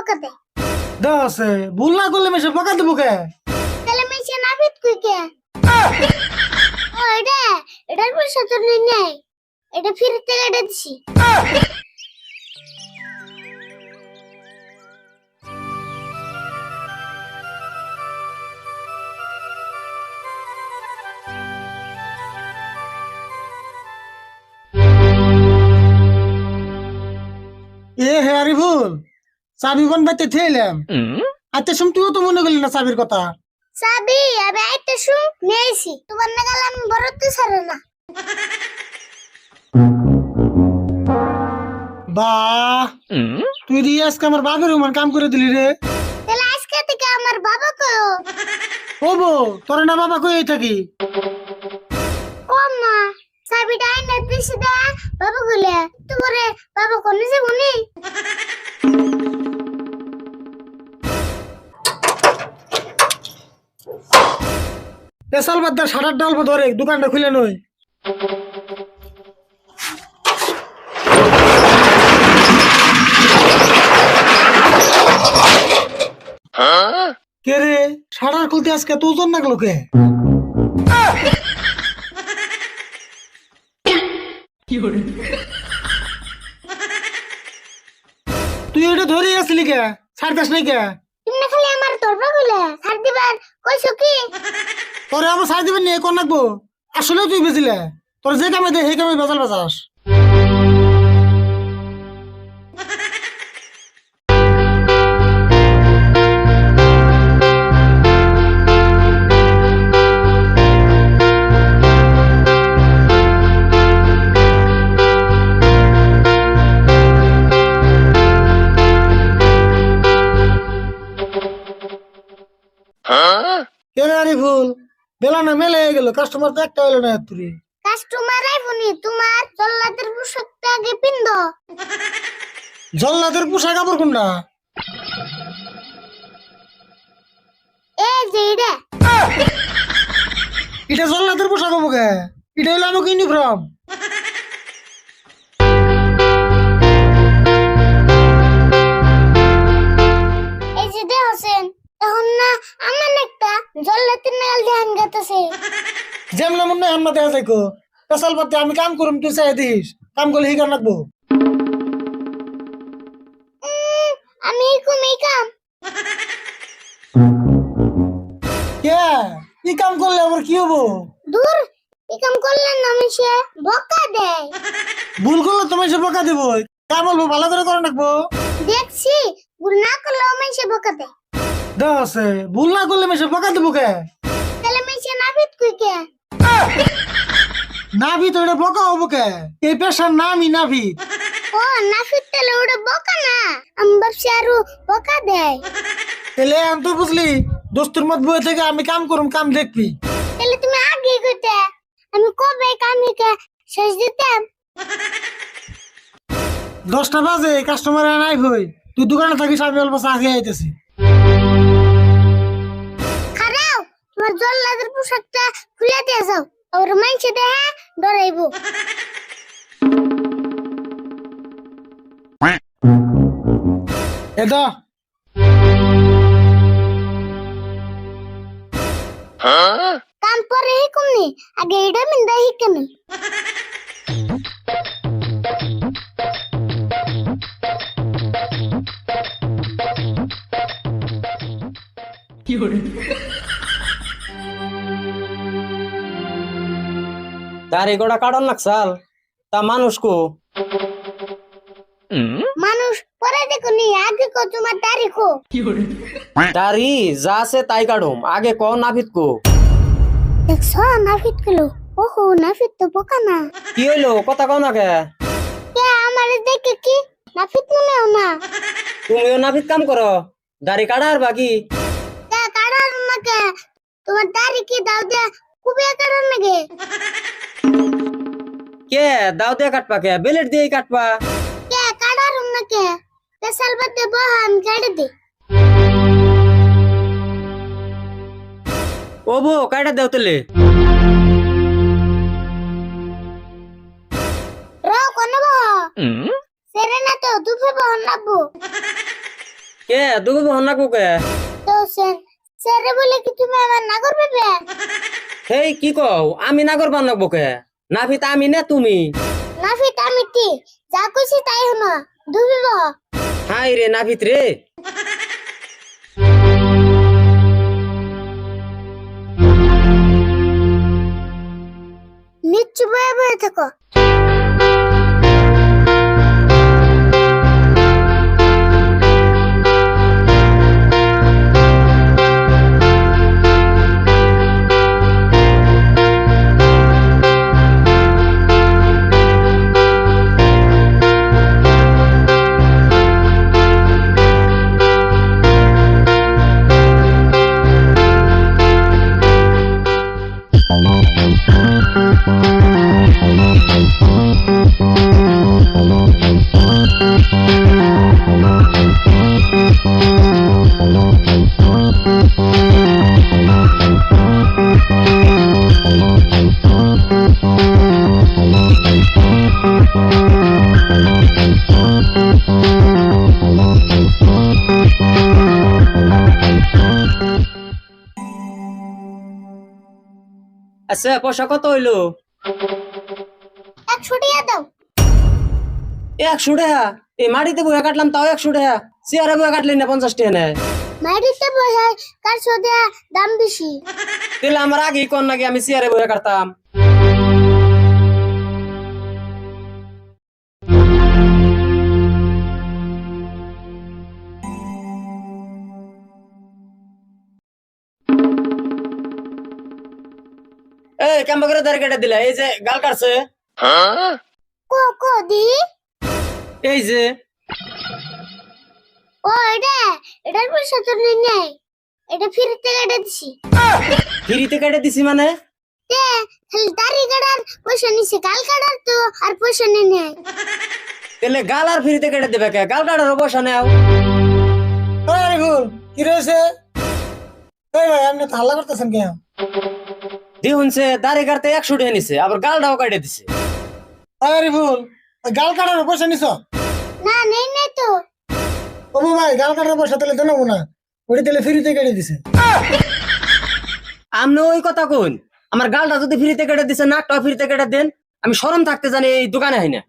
বকা দেয়। দশে ভুল না করলে মেশে বকা দেবো কে? তাহলে মেশে নাফিত কই কে? ও এটা এটার পয়সা তো নেই। নাই এটা ফিরে থেকে দিছি। এ হে আরে ভুল চাবি কোন বাইতে থেলাম আচ্ছা শুন তুইও তো মনে করলি না চাবির কথা। সাবি আমি আইতে শু নেইছি তোমার নাগাল আমি বড়তে ছাড়ে না। বাহ! তুই দিয়ে আজকে আমার বাপের উমান কাম করে দিলি রে। তাহলে আজকে থেকে আমার বাবা কয়ো? ও বউ তোর না বাবা কই থাকি ও মা সাবিটা আইনা দিছি দা বাবা গুলে তোমারে বাবা কোনে যে উনি পেশাল বাদ দা সারার ডাল ধরে দোকানটা খুলে নই কে রে? সারার খুলতে আজকে তো ওজন লাগল কে? তুই এটা ধরে আসলি কে? ছাড়তাস নাই কে? তুমি খালি আমার দরবা গুলে ছাড় দিবার কইছো কি? তোরে আমার সাইড দিবেন নিয়ে কোন রাখব আসলে তুই বেচিলে তোর যে কামে দে সেই কামে বেচাল বেচাস কেন আরে ভুল বেলা না মেলে গেল কাস্টমার তো একটা হইল না তুই কাস্টমার আইবনি তোমার জল্লাদের পোশাকটা আগে পিন্দ জল্লাদের পোশাক কাপড় কোনটা? এ যে এটা এটা জল্লাদের পোশাক হব এটা হলো আমাকে ইউনিফর্ম যেমন দেখা যাইকো পেশাল পাতে আমি কাম করুম তুই চাই দিস। কাম করলে রাখব উম, আমি কমই কাম। কে? কি কাম করলে আবার কি হব? দূর এই কাম করলেন না মিশে বকা দেয় ভুল করলে তোমার সে বকা দেবো। কাম বলব ভালো করে করে রাখব দেখছি ভুল না করলেও মিশে বকা দেয় দশে ভুল না করলে মেশে বকা দেবো কে? তাহলে মিশে নাফিত কই কে? নাভি তো এটা বকা হব কে? এই পেশার নামই নাভি। ও নাফিত তাহলে ওটা বকা না? আমি ভাবছি আরও বকা দেয়। তাহলে আমি তো বুঝলি দোস্তুর মত বই থেকে আমি কাম করুম কাম দেখবি। তাহলে তুমি আগে কইতে আমি কবে কামিকে শেষ দিতাম? দশটা বাজে কাস্টমার নাই ভই তুই দোকানে থাকিস আমি অল্প চা খেয়ে আইতেছি। খারাও তোমার জল্লাদের পোশাকটা খুলে দিয়ে যাও। আর মাইছে দেহে ডরাইবো এটা কাম পরে হিকুমনি আগে এটা মিন্দা হিকেমি দাড়ি গোড়া কাটন লাগছাল তা মানুষ কো? মানুষ পরে দেখুনি আগে কো তোমার তারিখো দাড়ি যা আছে তাই কাটুম আগে ক নাভিত কো। দেখছ নাফিত কিলো ওহো নাফিত তো বোকা না। কি হইল কথা কও না কে কে আমারে দেখে কি? নাফিত মনেও না। তুমিও নাভিত কাম করো দাড়ি কাটার বাকি। কে কাড়ার নাকে তোমার দাড়ি কি দাও দে খুবই কাড়ার নাকি কে দাও দিয়ে কাটবা কে? বেলেট দিয়ে কাটবা কে? কাড়ার নাকে পেশাল বাদে বহান কাড়ে দে। ও বো কাটা দেও তেলে র কোন বহ? সেরে না তো দুপুর বহন লাগবো কে? দুগু বহন না কে? তো স্যার স্যারে বলে কি তুমি আমার না করবে বে হেই কি কও? আমি নাগর বানাবো কে? নাভিত আমি না তুমি? না আমি টি। যা কইছি তাই হনো ডুবিব হাই রে না রে। নিচ্ছু বয়ে বয়ে থাকো। আচ্ছা পয়সা কত হইল? একশো টাকা দাও। একশো টাকা? এই মাটিতে বইয়া কাটলাম তাও একশো টাকা। চেয়ারে বইয়া কাটলি না পঞ্চাশ টাকা নেয় মাটিতে বইয়া কাটছো দাম বেশি। তাহলে আমার আগেই কর নাকি আমি চেয়ারে বইয়া কাটতাম। এই কেমন করে কেটে দিলা? এই যে গাল কাটছে। কো কো দি। এই যে। ও এটা এটার পয়সা তো নেই নেই। এটা ফিরতে কেটে দিছি। ফিরিতে কেটে দিছি মানে? তে দাড়ি কাটার পয়সা নিছে গাল কাটার তো আর পয়সা নেই নেই। তাহলে গাল আর ফিরিতে কেটে দেবে কে? গাল কাটারও পয়সা নেও। কি রয়েছে? এই ভাই আপনি হাল্লা করতেছেন কেন? দিহুনছে দাড়ি কাটতে একশো টাকা নিছে আবার গালটাও কাটে দিছে। ওই আরিফুল গাল কাটার পয়সা নিছ? না নেই নেই তো। ও ভাই গাল কাটার পয়সা তাহলে তো নেব না। ওটি তাহলে ফ্রিতে কেটে দিছে। আপনি ওই কথা কোন আমার গালটা যদি ফ্রিতে কেটে দিছে নাকটাও ফ্রিতে কেটে দেন আমি সরম থাকতে জানি এই দোকানে হয় না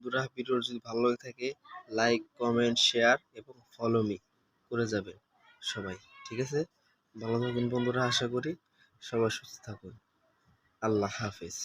বন্ধুরা ভিডিও যদি ভালো লাগে থাকে লাইক কমেন্ট শেয়ার এবং ফলো মি করে যাবেন সবাই, ঠিক আছে? ভালো থাকুন বন্ধুরা, আশা করি সবাই সুস্থ থাকুন। আল্লাহ হাফেজ।